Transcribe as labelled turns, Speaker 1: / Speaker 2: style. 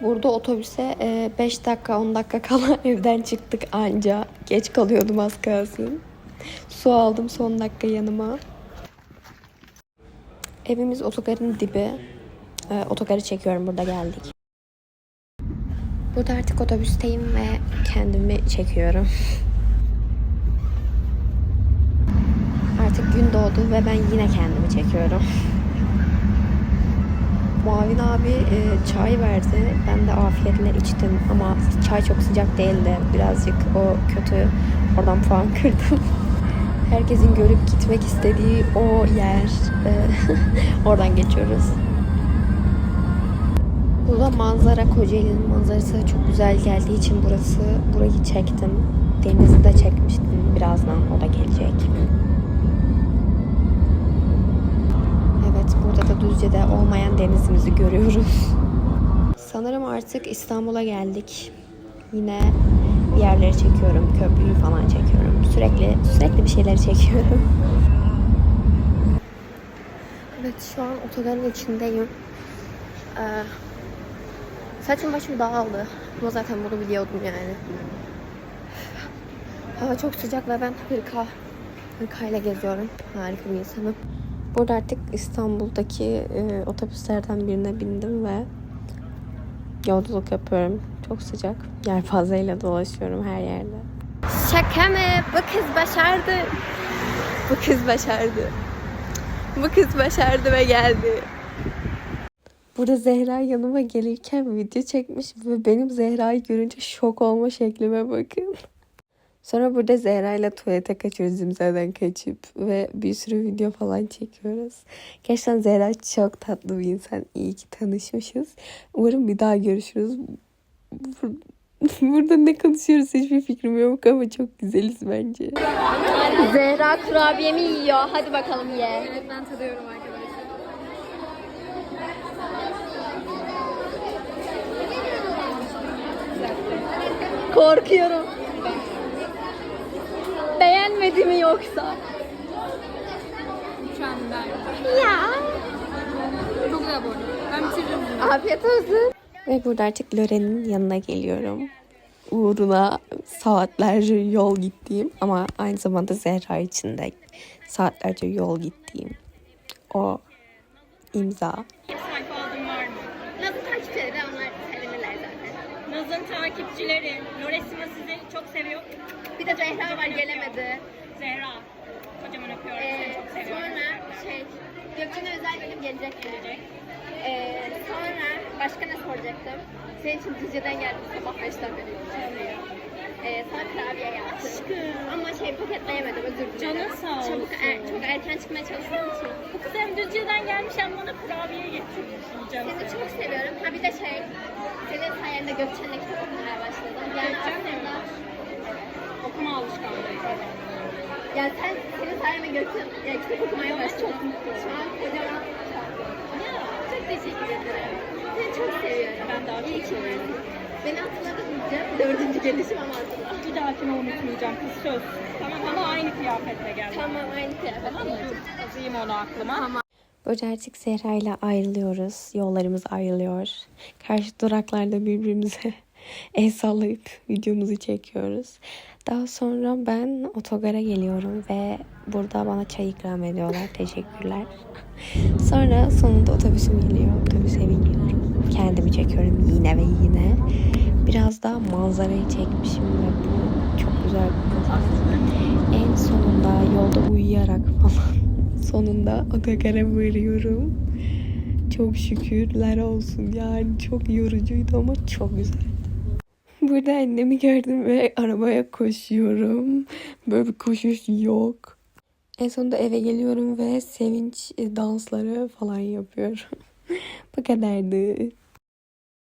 Speaker 1: Burada otobüse 5 dakika 10 dakika kala evden çıktık anca. Geç kalıyordum az kalsın. Su aldım son dakika yanıma. Evimiz otogarın dibi. Ee, otogarı çekiyorum burada geldik. Burada artık otobüsteyim ve kendimi çekiyorum. Artık gün doğdu ve ben yine kendimi çekiyorum. Muavin abi e, çay verdi. Ben de afiyetle içtim ama çay çok sıcak değildi. Birazcık o kötü. Oradan puan kırdım. Herkesin görüp gitmek istediği o yer. e, oradan geçiyoruz. Burada manzara Kocaeli'nin manzarası çok güzel geldiği için burası burayı çektim. Denizi de çekmiştim. Birazdan o da gelecek. Evet burada da Düzce'de olmayan denizimizi görüyorum. Sanırım artık İstanbul'a geldik. Yine bir yerleri çekiyorum. Köprüyü falan çekiyorum. Sürekli sürekli bir şeyleri çekiyorum. Evet şu an otogarın içindeyim. Ee, saçım başım dağıldı. Ama zaten bunu biliyordum yani. Hava çok sıcak ve ben hırka, hırkayla geziyorum. Harika bir insanım. Burada artık İstanbul'daki e, otobüslerden birine bindim ve yolculuk yapıyorum. Çok sıcak. Yelpazeyle dolaşıyorum her yerde. Şaka mı? Bu kız başardı. Bu kız başardı. Bu kız başardı ve geldi. Burada Zehra yanıma gelirken video çekmiş ve benim Zehra'yı görünce şok olma şeklime bakın. Sonra burada Zehra ile tuvalete kaçıyoruz zimzadan kaçıp ve bir sürü video falan çekiyoruz. Gerçekten Zehra çok tatlı bir insan. İyi ki tanışmışız. Umarım bir daha görüşürüz. Bur- Burada ne konuşuyoruz hiçbir fikrim yok ama çok güzeliz bence. Zehra kurabiyemi yiyor. Hadi bakalım ye.
Speaker 2: Evet ben tadıyorum arkadaşlar.
Speaker 1: Korkuyorum. Beğenmedi mi yoksa?
Speaker 2: Mükemmel.
Speaker 1: Ya.
Speaker 2: Çok güzel bu arada. Ben bitiririm bunu.
Speaker 1: Afiyet olsun. Ve burada artık Loren'in yanına geliyorum. Uğruna saatlerce yol gittiğim ama aynı zamanda Zehra için de saatlerce yol gittiğim o imza.
Speaker 2: Naz'ın takipçileri. Loresima sizi çok seviyor.
Speaker 3: Bir de Zehra var gelemedi.
Speaker 2: Zehra. Kocaman öpüyorum.
Speaker 3: Ee,
Speaker 2: Seni çok seviyorum.
Speaker 3: sonra şey Gökçen'e özel bölüm gelecek. Gelecek. Ee, sonra başka ne soracaktım? Senin için Düzce'den geldim sabah 5'ten beri. Ee, sonra kurabiye yaptım. Ama şey paketleyemedim özür dilerim.
Speaker 2: Canın sağ
Speaker 3: Çabuk
Speaker 2: olsun.
Speaker 3: er, çok erken çıkmaya çalıştığım için.
Speaker 2: Bu kız hem Düzce'den gelmiş hem bana kurabiye getirmiş. Yiyeceğim.
Speaker 3: Seni çok seviyorum. Ha bir de sayende Gökçen'le kitap okumaya başladım. Yani aslında,
Speaker 2: Okuma alışkanlığı.
Speaker 3: yani sen, senin sayende Gökçen yani kitap okumaya başladım. Şu an kocaman Ya, çok teşekkür ederim. Seni çok seviyorum.
Speaker 2: Ben daha çok
Speaker 3: varsın. Beni hatırladın mı? Dördüncü gelişim ama hatırla.
Speaker 2: Bir dahakine unutmayacağım kız söz. Tamam ama aynı kıyafetle gel.
Speaker 3: Tamam aynı kıyafet.
Speaker 2: Tamam mı? Dur. Yazayım onu aklıma.
Speaker 1: Böyle artık Zehra ile ayrılıyoruz. Yollarımız ayrılıyor. Karşı duraklarda birbirimize el sallayıp videomuzu çekiyoruz. Daha sonra ben otogara geliyorum ve burada bana çay ikram ediyorlar. Teşekkürler. Sonra sonunda otobüsüm geliyor. Otobüse biniyorum. Kendimi çekiyorum yine ve yine. Biraz daha manzarayı çekmişim ve bu çok güzel bir manzara. En sonunda yolda uyuyarak falan sonunda otogara varıyorum. Çok şükürler olsun yani çok yorucuydu ama çok güzel. Burada annemi gördüm ve arabaya koşuyorum. Böyle bir koşuş yok. En sonunda eve geliyorum ve sevinç dansları falan yapıyorum. Bu kadardı.